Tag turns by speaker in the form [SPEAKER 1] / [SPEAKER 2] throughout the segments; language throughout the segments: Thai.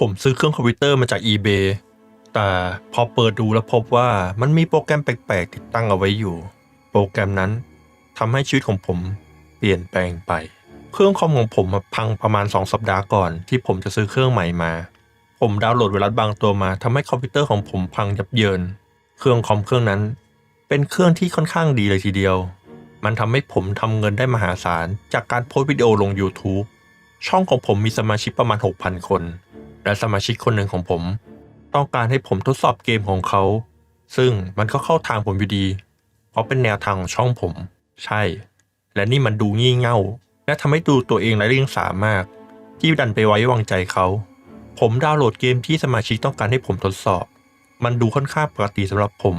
[SPEAKER 1] ผมซื้อเครื่องคอมพิวเตอร์มาจาก eBay แต่พอเปิดดูแล้วพบว่ามันมีโปรแกรมแปลกๆ ติดตั้งเอาไว้อยู่ โปรแกรมนั้นทำให้ชีวิตของผมเปลี่ยนแปลงไป เครื่องคอมของผมพังประมาณ 2 สัปดาห์ก่อนที่ผมจะซื้อเครื่องใหม่มา ผมดาวน์โหลดไวรัสบางตัวมาทำให้คอมพิวเตอร์ของผมพังยับเยิน เครื่องคอมเครื่องนั้น เป็นเครื่องที่ค่อนข้างดีเลยทีเดียว มันทำให้ผมทำเงินได้มหาศาลจากการโพสต์วิดีโอลง YouTube ช่องของผมมีสมาชิกประมาณ 6,000 คน และสมาชิกคนหนึ่งของผม ต้องการให้ผมทดสอบเกมของเขา ซึ่งมันก็เข้าทางผมอยู่ดี เพราะเป็นแนวทางของช่องผม ใช่ และนี่มันดูงี่เง่า และทำให้ดูตัวเองไร้เรียงสามาก ที่ดันไปไว้วางใจเขา ผมดาวน์โหลดเกมที่สมาชิกต้องการให้ผมทดสอบ มันดูค่อนข้างปกติสำหรับผม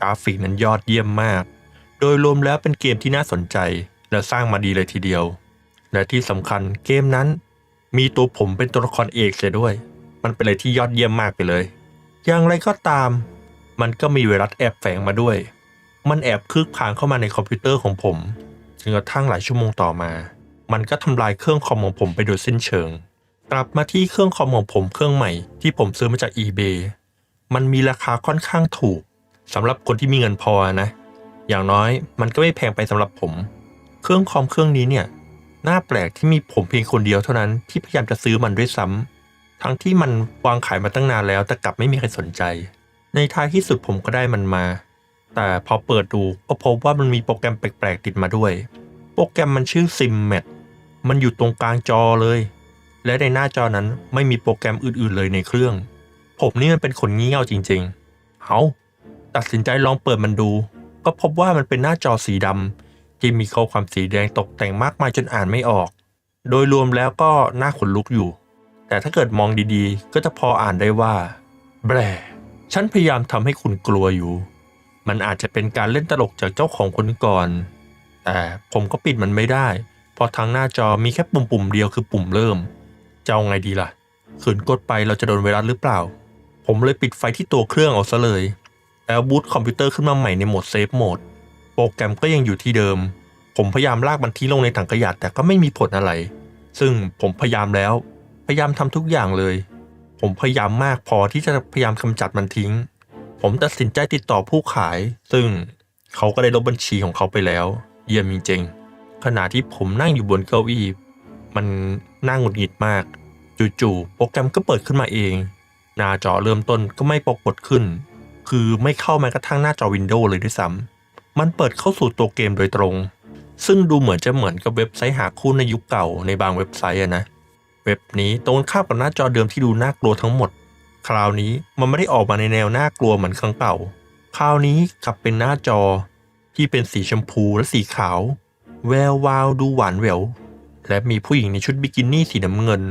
[SPEAKER 1] กราฟิกนั้นยอดเยี่ยมมาก โดยรวมแล้วเป็นเกมที่น่าสนใจ และสร้างมาดีเลยทีเดียว และที่สำคัญเกมนั้น มีตัวผมเป็นตัวละครเอกเสียด้วย มันเป็นอะไรที่ยอดเยี่ยมมากไปเลย อย่างไรก็ตาม มันก็มีไวรัสแอบแฝงมาด้วย มันแอบคืบคลานเข้ามาในคอมพิวเตอร์ของผมจนกระทั่งหลายชั่วโมงต่อมา มันก็ทำลายเครื่องคอมของผมไปโดยสิ้นเชิง กลับมาที่เครื่องคอมของผมเครื่องใหม่ที่ผมซื้อมาจาก eBay มันมีราคาค่อนข้างถูกสำหรับคนที่มีเงินพอนะ อย่างน้อยมันก็ไม่แพงไปสำหรับผม เครื่องคอมเครื่องนี้เนี่ย หน่าแปลกที่มีผมเพียงคนเดียวเท่านั้นที่พยายามจะซื้อมันด้วยซ้ำทั้งที่มันวางขายมาตั้งนานแล้วแต่กลับไม่มีใครสนใจ ในท้ายที่สุดผมก็ได้มันมา แต่พอเปิดดูก็พบว่ามันมีโปรแกรมแปลกๆติดมาด้วย โปรแกรมมันชื่อ SimMat มันอยู่ตรงกลางจอเลย และในหน้าจอนั้นไม่มีโปรแกรมอื่นๆเลยในเครื่อง ผมนี่มันเป็นคนงี่เง่าจริง ๆ เอาตัดสินใจลองเปิดมันดู ก็พบว่ามันเป็นหน้าจอสีดำ ที่มีข้อความสีแดงตกแต่งมากมายจนอ่านไม่ออก โดยรวมแล้วก็น่าขนลุกอยู่ แต่ถ้าเกิดมองดีๆ ก็จะพออ่านได้ว่า แบรฉันพยายามทำให้คุณกลัวอยู่ มันอาจจะเป็นการเล่นตลกจากเจ้าของคนก่อน แต่ผมก็ปิดมันไม่ได้ เพราะทางหน้าจอมีแค่ปุ่มปุ่มๆเดียวคือปุ่มเริ่ม จะเอาไงดีล่ะ ขืนกดไปเราจะโดนไวรัสหรือเปล่า ผมเลยปิดไฟที่ตัวเครื่องเอาซะเลย แล้วบูตคอมพิวเตอร์ขึ้นมาใหม่ในโหมดเซฟโหมด โปรแกรมก็ยังอยู่ที่เดิม ผมพยายามลากมันทิ้งลงในถังขยะแต่ก็ไม่มีผลอะไร ซึ่งผมพยายามแล้ว พยายามทำทุกอย่างเลย ผมพยายามมากพอที่จะพยายามกำจัดมันทิ้ง ผมตัดสินใจติดต่อผู้ขาย ซึ่งเขาก็ได้ลบบัญชีของเขาไปแล้ว เยี่ยมจริงๆขณะที่ผมนั่งอยู่บนเก้าอี้มันน่าหงุดหงิดมาก จู่ๆโปรแกรมก็เปิดขึ้นมาเอง หน้าจอเริ่มต้นก็ไม่ปรากฏขึ้น คือไม่เข้าแม้กระทั่งหน้าจอวินโดว์เลยด้วยซ้ำมันเปิดเข้าสู่ตัวเกมโดยตรง ซึ่งดูเหมือนจะเหมือนกับเว็บไซต์หาคู่ในยุคเก่าในบางเว็บไซต์อะนะเว็บนี้ตรงข้ามกับหน้าจอเดิมที่ดูน่ากลัวทั้งหมด คราวนี้มันไม่ได้ออกมาในแนวน่ากลัวเหมือนครั้งเก่า คราวนี้กลับเป็นหน้าจอที่เป็นสีชมพูและสีขาว แวววาวดูหวานแหวว และมีผู้หญิงในชุดบิกินี่สีน้ำเงิน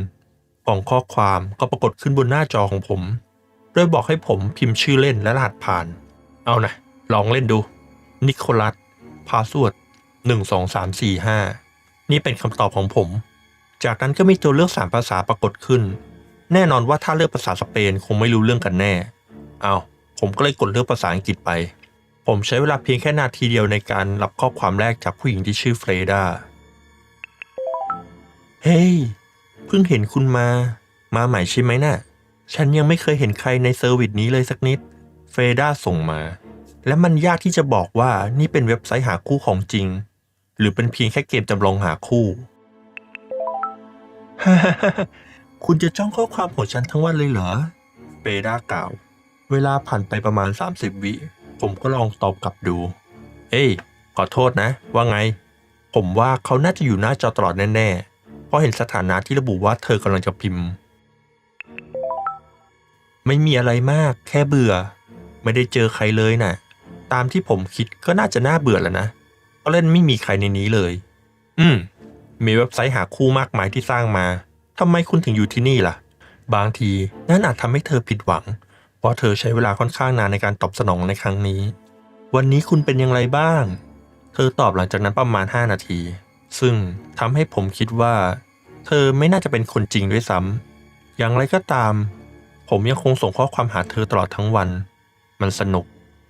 [SPEAKER 1] กล่องข้อความก็ปรากฏขึ้นบนหน้าจอของผม โดยบอกให้ผมพิมพ์ชื่อเล่นและรหัสผ่าน เอานะลองเล่นดู นิโคลัส พาสวด หนึ่งสองสามสี่ห้านี่เป็นคำตอบของผม จากนั้นก็มีตัวเลือกสามภาษาปรากฏขึ้น แน่นอนว่าถ้าเลือกภาษาสเปนคงไม่รู้เรื่องกันแน่ เอาผมก็เลยกดเลือกภาษาอังกฤษไป ผมใช้เวลาเพียงแค่นาทีเดียวในการรับข้อความแรกจากผู้หญิงที่ชื่อเฟรดาเฮ้ย เพิ่งเห็นคุณมา มาใหม่ใช่ไหมน่ะ ฉันยังไม่เคยเห็นใครในเซอร์วิสนี้เลยสักนิด เฟรดาส่งมา และมันยากที่จะบอกว่านี่เป็นเว็บไซต์หาคู่ของจริง หรือเป็นเพียงแค่เกมจำลองหาคู่ คุณจะจ้องข้อความของฉันทั้งวันเลยเหรอเฟรดากล่าว เวลาผ่านไปประมาณ 30 วิ ผมก็ลองตอบกลับดู เอ้ย ขอโทษนะ ว่าไง ผมว่าเขาน่าจะอยู่หน้าจอตลอดแน่ๆ เพราะเห็นสถานะที่ระบุว่าเธอกำลังจะพิมพ์ ไม่มีอะไรมาก แค่เบื่อ ไม่ได้เจอใครเลยน่ะ ตามที่ผมคิดก็น่าจะน่าเบื่อแล้วนะ เพราะเล่นไม่มีใครในนี้เลย อืม มีเว็บไซต์หาคู่มากมายที่สร้างมาทำไมคุณถึงอยู่ที่นี่ล่ะ บางทีนั่นอาจทำให้เธอผิดหวัง เพราะเธอใช้เวลาค่อนข้างนานในการตอบสนองในครั้งนี้ วันนี้คุณเป็นอย่างไรบ้าง เธอตอบหลังจากนั้นประมาณ 5 นาที ซึ่งทำให้ผมคิดว่า เธอไม่น่าจะเป็นคนจริงด้วยซ้ำอย่างไรก็ตาม ผมยังคงส่งข้อความหาเธอตลอดทั้งวัน มันสนุก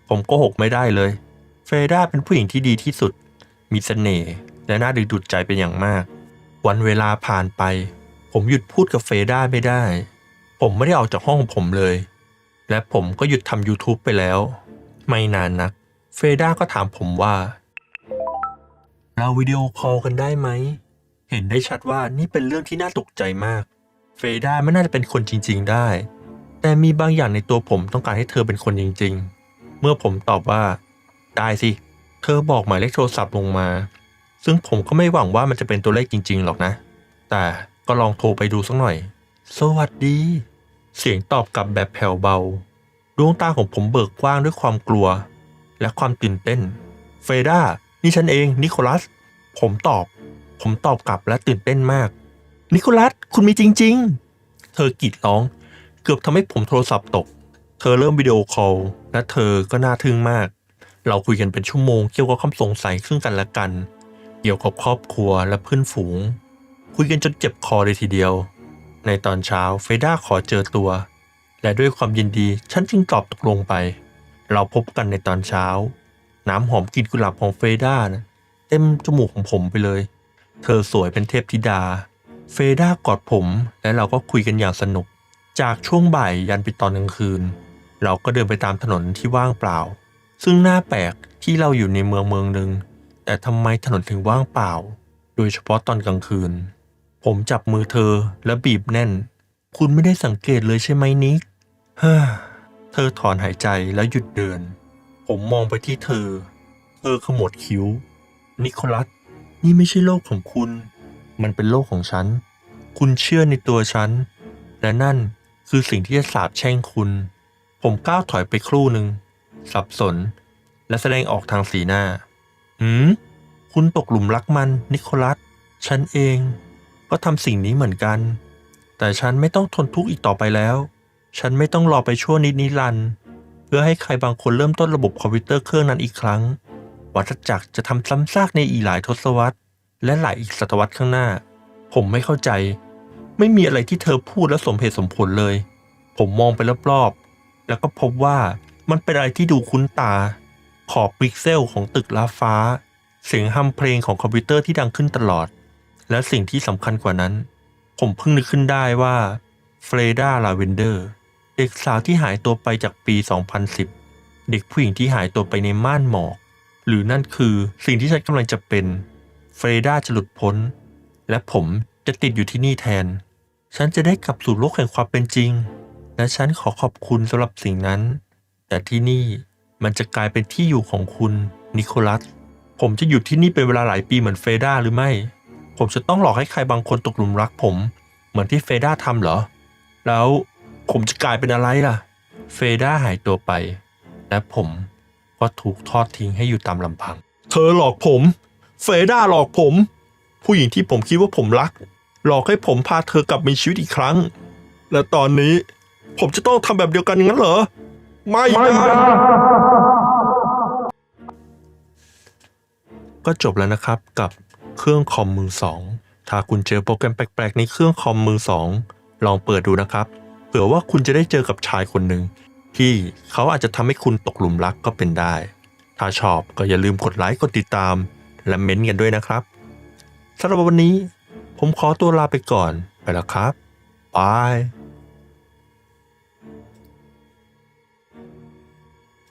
[SPEAKER 1] ผมโกหกไม่ได้เลยเฟ รดาเป็นผู้หญิงที่ดีที่สุด มีเสน่ห์และน่าดึงดูดใจเป็นอย่างมาก วันเวลาผ่านไป ผมหยุดพูดกับเฟรดาไม่ได้ ผมไม่ได้ออกจากห้องของผมเลย และผมก็หยุดทำ YouTube ไปแล้ว ไม่นานนัก เฟด้าก็ถามผมว่า เราวิดีโอคอลกันได้ไหม เห็นได้ชัดว่านี่เป็นเรื่องที่น่าตกใจมาก เฟด้าไม่น่าจะเป็นคนจริง ๆ ได้ แต่มีบางอย่างในตัวผมต้องการให้เธอเป็นคนจริง ๆ เมื่อผมตอบว่า ได้สิ เธอบอกหมายเลขโทรศัพท์ลงมา ซึ่งผมก็ไม่หวังว่ามันจะเป็นตัวเลขจริง ๆ หรอกนะ แต่ก็ลองโทรไปดูสักหน่อย สวัสดี เสียงตอบกลับแบบแผ่วเบา ดวงตาของผมเบิกกว้างด้วยความกลัว และความตื่นเต้น เฟด้า นี่ฉันเอง นิโคลัส ผมตอบ ผมตอบกลับและตื่นเต้นมาก นิโคลัส คุณมีจริง ๆ เธอกรีดร้อง เกือบทำให้ผมโทรศัพท์ตก เธอเริ่มวิดีโอคอลและเธอก็น่าทึ่งมาก เราคุยกันเป็นชั่วโมงเกี่ยวกับความสงสัยซึ่งกันและกัน เกี่ยวกับครอบครัวและเพื่อนฝูง คุยกันจนเจ็บคอเลยทีเดียว ในตอนเช้าเฟด้าขอเจอตัว และด้วยความยินดีฉันจึงตอบตกลงไป เราพบกันในตอนเช้า น้ำหอมกลิ่นกุหลาบของเฟด้านะเต็มจมูกของผมไปเลย เธอสวยเป็นเทพธิดา เฟด้ากอดผม และเราก็คุยกันอย่างสนุก จากช่วงบ่ายยันไปตอนกลางคืน เราก็เดินไปตามถนนที่ว่างเปล่า ซึ่งน่าแปลกที่เราอยู่ในเมืองเมืองหนึ่งแต่ทำไมถนนถึงว่างเปล่า โดยเฉพาะตอนกลางคืน ผมจับมือเธอและบีบแน่น คุณไม่ได้สังเกตเลยใช่ไหมนิกฮ่าเธอถอนหายใจแล้วหยุดเดิน ผมมองไปที่เธอ เธอขมวดคิ้ว นิโคลัส นี่ไม่ใช่โลกของคุณ มันเป็นโลกของฉัน คุณเชื่อในตัวฉัน และนั่นคือสิ่งที่จะสาบแช่งคุณ ผมก้าวถอยไปครู่หนึ่ง สับสน และแสดงออกทางสีหน้า หืม คุณตกหลุมรักมัน นิโคลัส ฉันเอง ก็ทำสิ่งนี้เหมือนกัน แต่ฉันไม่ต้องทนทุกข์อีกต่อไปแล้ว ฉันไม่ต้องรอไปชั่วนิดนิรันด์เพื่อให้ใครบางคนเริ่มต้นระบบคอมพิวเตอร์เครื่องนั้นอีกครั้ง วัฏจักรจะทำซ้ำซากในอีกหลายทศวรรษ และหลายอีกศตวรรษข้างหน้า ผมไม่เข้าใจ ไม่มีอะไรที่เธอพูดและสมเหตุสมผลเลย ผมมองไปรอบๆแล้วก็พบว่า มันเป็นอะไรที่ดูคุ้นตา ขอบพิกเซลของตึกล้าฟ้า เสียงฮัมเพลงของคอมพิวเตอร์ที่ดังขึ้นตลอด และสิ่งที่สำคัญกว่านั้น ผมเพิ่งนึกขึ้นได้ว่าเฟรดาลาเวนเดอร์เด็กสาวที่หายตัวไปจากปี 2010 เด็กผู้หญิงที่หายตัวไปในม่านหมอก หรือนั่นคือสิ่งที่ฉันกำลังจะเป็นเฟรดาจะหลุดพ้น และผมจะติดอยู่ที่นี่แทน ฉันจะได้กลับสู่โลกแห่งความเป็นจริง และฉันขอขอบคุณสำหรับสิ่งนั้น แต่ที่นี่มันจะกลายเป็นที่อยู่ของคุณนิโคลัส ผมจะอยู่ที่นี่เป็นเวลาหลายปีเหมือนเฟด้าหรือไม่ ผมจะต้องหลอกให้ใครบางคนตกหลุมรักผม เหมือนที่เฟด้าทำเหรอ แล้วผมจะกลายเป็นอะไรล่ะ เฟด้าหายตัวไป และผมก็ถูกทอดทิ้งให้อยู่ตามลำพัง เธอหลอกผม เฟด้าหลอกผม ผู้หญิงที่ผมคิดว่าผมรัก หลอกให้ผมพาเธอกลับมีชีวิตอีกครั้ง และตอนนี้ผมจะต้องทำแบบเดียวกันงั้นเหรอ ไม่นะก็จบแล้วนะครับกับเครื่องคอมมือสองถ้าคุณเจอโปรแกรมแปลกๆ ในเครื่องคอมมือสองลองเปิดดูนะครับ เผื่อว่าคุณจะได้เจอกับชายคนหนึ่งที่เขาอาจจะทำให้คุณตกหลุมรักก็เป็นได้ ถ้าชอบก็อย่าลืมกดไลค์กดติดตาม และเม้นต์กันด้วยนะครับสำหรับวันนี้ ผมขอตัวลาไปก่อนไปแล้วครับบาย